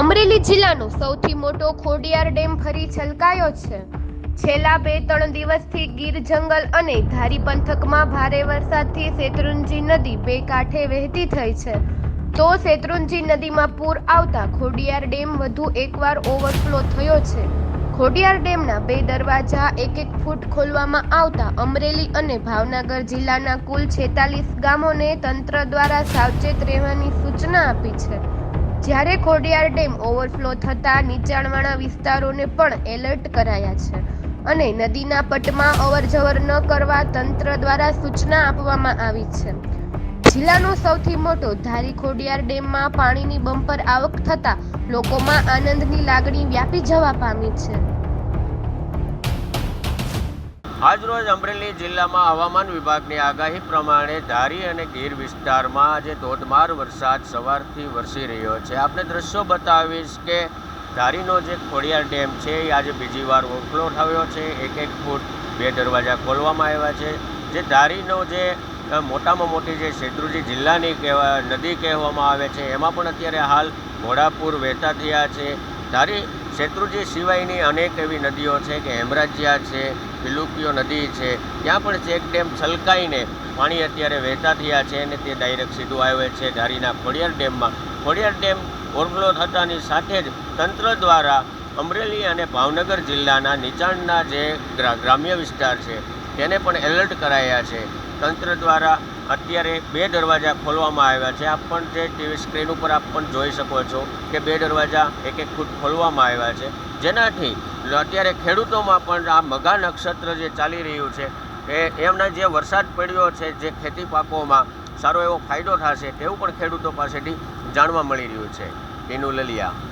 અમરેલી જિલ્લાનો સૌથી મોટો ખોડિયાર ડેમ ફરી છલકાયો છે. છેલ્લા બે ત્રણ દિવસથી ગીર જંગલ અને ધારી પંથકમાં ભારે વરસાદથી શેત્રુંજી નદી બે કાંઠે વહેતી થઈ છે. તો શેત્રુંજી નદીમાં પૂર આવતા ખોડિયાર ડેમ વધુ એકવાર ઓવરફ્લો થયો છે. ખોડિયાર ડેમના બે દરવાજા એક એક ફૂટ ખોલવામાં આવતા અમરેલી અને ભાવનગર જિલ્લાના કુલ છેતાલીસ ગામોને તંત્ર દ્વારા સાવચેત રહેવાની સૂચના આપી છે. જ્યારે ખોડિયાર ડેમ ઓવરફ્લો થતા નીચાણવાળા વિસ્તારોને પણ એલર્ટ કરાયા છે અને નદીના પટમાં અવરજવર ન કરવા તંત્ર દ્વારા સૂચના આપવામાં આવી છે. જિલ્લાનો સૌથી મોટો ધારી ખોડિયાર ડેમમાં પાણીની બમ્પર આવક થતા લોકોમાં આનંદની લાગણી વ્યાપી જવા પામી છે. આજરોજ અમરેલી જિલ્લામાં હવામાન વિભાગની આગાહી પ્રમાણે ધારી અને ગીર વિસ્તારમાં આજે ધોધમાર વરસાદ સવારથી વરસી રહ્યો છે. આપણે દ્રશ્યો બતાવીશ કે ધારીનો જે ખોડિયાર ડેમ છે, એ આજે બીજી વાર ઓવરફ્લો થયો છે. એક એક ફૂટ બે દરવાજા ખોલવામાં આવ્યા છે. જે ધારીનો જે મોટામાં મોટી જે શેત્રુજી જિલ્લાની કહેવા, નદી કહેવામાં આવે છે, એમાં પણ અત્યારે હાલ ઘોડાપુર વહેતા થયા છે. ધારી શેત્રુંજી સિવાયની અનેક એવી નદીઓ છે કે હેમરાજિયા છે પિલુકીઓ નદી છે, ત્યાં પણ ચેક ડેમ છલકાઈને પાણી અત્યારે વહેતા થયા છે અને તે ડાયરેક્ટ સીધું આવે છે ધારીના ખોડિયાર ડેમમાં. ખોડિયાર ડેમ ઓવરફ્લો થતાની સાથે જ તંત્ર દ્વારા અમરેલી અને ભાવનગર જિલ્લાના નીચાણના જે ગ્રા- ગ્રામ્ય વિસ્તાર છે, તેને પણ એલર્ટ કરાયા છે. તંત્ર દ્વારા અત્યારે બે દરવાજા ખોલવામાં આવ્યા છે. આપ પણ જે ટીવી સ્ક્રીન ઉપર આપ પણ જોઈ શકો છો કે બે દરવાજા એક એક ફૂટ ખોલવામાં આવ્યા છે. જેનાથી અત્યારે ખેડૂતોમાં પણ આ મઘા નક્ષત્ર જે ચાલી રહ્યું છે એ, એમના જે વરસાદ પડ્યો છે જે ખેતી પાકોમાં સારો એવો ફાયદો થશે તેવું પણ ખેડૂતો પાસેથી જાણવા મળી રહ્યું છે. એનું લલિયા.